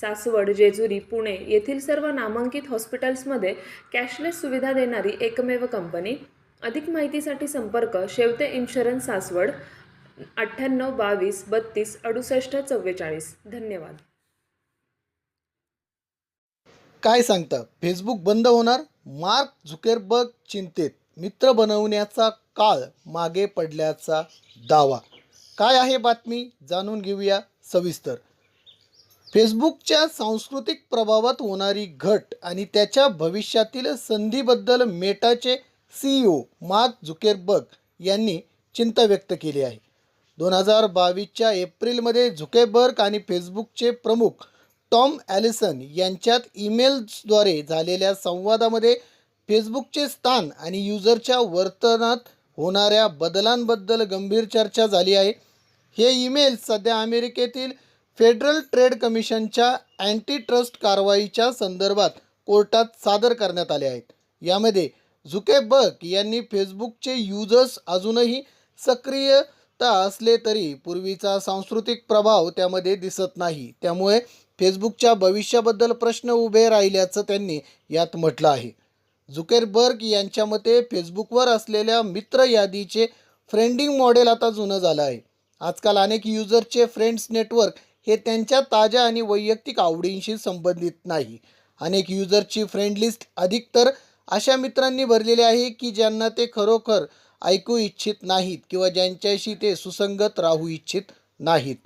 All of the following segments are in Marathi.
सासवड जेजुरी पुणे येथील सर्व नामांकित हॉस्पिटल्समध्ये कॅशलेस सुविधा देणारी एकमेव कंपनी. अधिक माहितीसाठी संपर्क शेवते इन्शुरन्स सासवड अठ्ठ्याण्णव बावीस बत्तीस अडुसष्ट चव्वेचाळीस. धन्यवाद. काय सांगता? फेसबुक बंद होणार? मार्क झुकेरबर्ग चिंतेत. मित्र बनवण्याचा काळ मागे पडल्याचा दावा. काय आहे बातमी? जाणून घेऊया सविस्तर. फेसबुकच्या सांस्कृतिक प्रभावात होणारी घट आणि त्याच्या भविष्यातील संधीबद्दल मेटाचे सीईओ मार्क झुकेरबर्ग यांनी चिंता व्यक्त केली आहे. दोन हजार बावीसच्या एप्रिलमध्ये झुकेबर्ग आणि फेसबुकचे प्रमुख टॉम ॲलिसन यांच्यात ईमेल्सद्वारे झालेल्या संवादामध्ये फेसबुकचे स्थान आणि युजरच्या वर्तनात होणाऱ्या बदलांबद्दल गंभीर चर्चा झाली आहे. हे ईमेल सध्या अमेरिकेतील फेडरल ट्रेड कमिशनच्या अँटी ट्रस्ट कारवाईच्या संदर्भात कोर्टात सादर करण्यात आले आहेत. यामध्ये झुकेबर्ग यांनी फेसबुकचे युजर्स अजूनही सक्रियता असले तरी पूर्वीचा सांस्कृतिक प्रभाव त्यामध्ये दिसत नाही. त्यामुळे फेसबुकच्या भविष्याबद्दल प्रश्न उभे राहिल्याचं त्यांनी यात म्हटलं आहे. झुकेरबर्ग यांच्या मते फेसबुकवर असलेल्या मित्र यादीचे फ्रेंडिंग मॉडेल आता जुनं झालं आहे. आजकाल अनेक युजरचे फ्रेंड्स नेटवर्क हे त्यांच्या ताज्या आणि वैयक्तिक आवडींशी संबंधित नाही. अनेक युजरची फ्रेंड लिस्ट अधिक तर अशा मित्रांनी भरलेली आहे की ज्यांना ते खरोखर ऐकू इच्छित नाहीत किंवा ज्यांच्याशी ते सुसंगत राहू इच्छित नाहीत.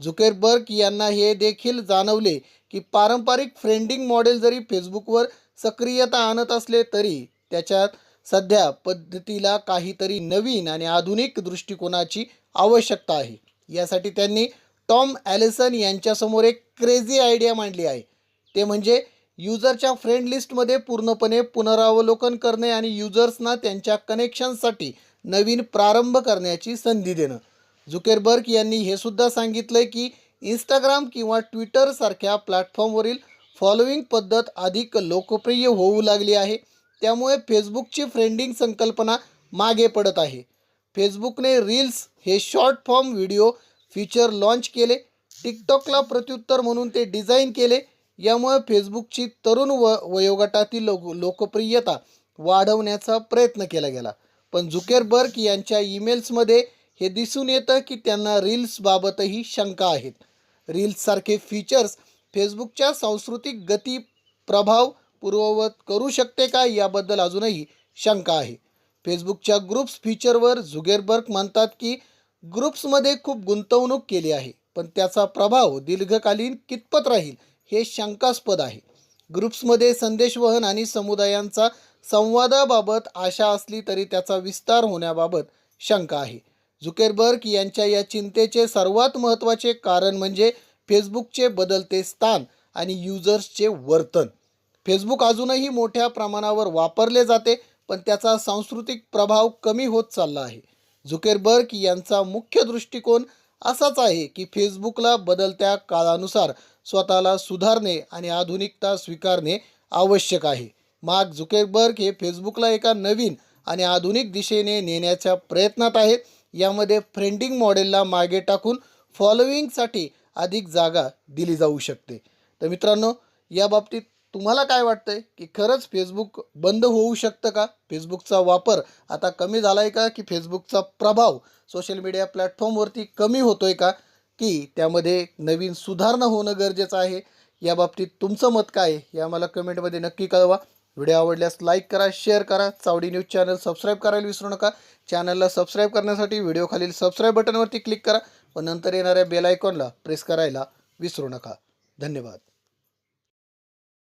झुकेरबर्ग यांना हे देखील जाणवले की पारंपरिक फ्रेंडिंग मॉडेल जरी फेसबुकवर सक्रियता आणत असले तरी त्याच्यात सध्या पद्धतीला काहीतरी नवीन आणि आधुनिक दृष्टिकोनाची आवश्यकता आहे. यासाठी त्यांनी टॉम ॲलिसन यांच्यासमोर एक क्रेझी आयडिया मांडली आहे. ते म्हणजे युजरच्या फ्रेंड लिस्टमध्ये पूर्णपणे पुनरावलोकन करणे आणि युजर्सना त्यांच्या कनेक्शनसाठी नवीन प्रारंभ करण्याची संधी देणं. झुकेरबर्ग यांनी हे सुद्धा सांगितलं की इंस्टाग्राम किंवा ट्विटरसारख्या प्लॅटफॉर्मवरील फॉलोईंग पद्धत अधिक लोकप्रिय होऊ लागली आहे. त्यामुळे फेसबुकची फ्रेंडिंग संकल्पना मागे पडत आहे. फेसबुकने रील्स हे short form video feature launch केले. टिकटॉकला प्रत्युत्तर म्हणून ते डिझाईन केले. यामुळे फेसबुकची तरुण व वयोगटातील लोक लोकप्रियता वाढवण्याचा प्रयत्न केला गेला. पण झुकेरबर्ग यांच्या ईमेल्समध्ये हे दिसून येतं की त्यांना रील्सबाबतही शंका आहेत. रील्ससारखे फीचर्स फेसबुकच्या सांस्कृतिक गती प्रभाव पूर्ववत करू शकते का याबद्दल अजूनही शंका आहे. फेसबुकच्या ग्रुप्स फीचरवर झुगेरबर्ग म्हणतात की ग्रुप्समध्ये खूप गुंतवणूक केली आहे पण त्याचा प्रभाव दीर्घकालीन कितपत राहील हे शंकास्पद आहे. ग्रुप्समध्ये संदेशवहन आणि समुदायांचा संवादाबाबत आशा असली तरी त्याचा विस्तार होण्याबाबत शंका आहे. झुकेरबर्ग यांच्या या चिंतेचे सर्वात महत्त्वाचे कारण म्हणजे फेसबुकचे बदलते स्थान आणि युजर्सचे वर्तन. फेसबुक अजूनही मोठ्या प्रमाणावर वापरले जाते पण त्याचा सांस्कृतिक प्रभाव कमी होत चालला आहे. झुकेरबर्ग यांचा मुख्य दृष्टिकोन असाच आहे की फेसबुकला बदलत्या काळानुसार स्वतःला सुधारणे आणि आधुनिकता स्वीकारणे आवश्यक आहे. मार्क झुकेरबर्ग हे फेसबुकला एका नवीन आणि आधुनिक दिशेने नेण्याच्या प्रयत्नात आहेत. यामध्ये फ्रेंडिंग मॉडेलला मागे टाकून फॉलोईंगसाठी अधिक जागा दिली जाऊ शकते. तर मित्रांनो या बाबतीत तुम्हाला काय वाटतंय? की खरंच फेसबुक बंद होऊ शकतं का? फेसबुकचा वापर आता कमी झाला आहे का? की फेसबुकचा प्रभाव सोशल मीडिया प्लॅटफॉर्मवरती कमी होतो आहे का? की त्यामध्ये नवीन सुधारणा होणं गरजेचं आहे? या बाबतीत तुमचं मत काय आहे? हे आम्हाला कमेंटमध्ये नक्की कळवा. व्हिडिओ आवडल्यास लाईक करा शेअर करा. चावडी न्यूज चॅनल सबस्क्राईब करायला विसरू नका. चॅनलला सबस्क्राईब करण्यासाठी व्हिडिओ खालील सबस्क्राईब बटनवरती क्लिक करा व नंतर येणाऱ्या बेल आयकॉनला प्रेस करायला विसरू नका. धन्यवाद.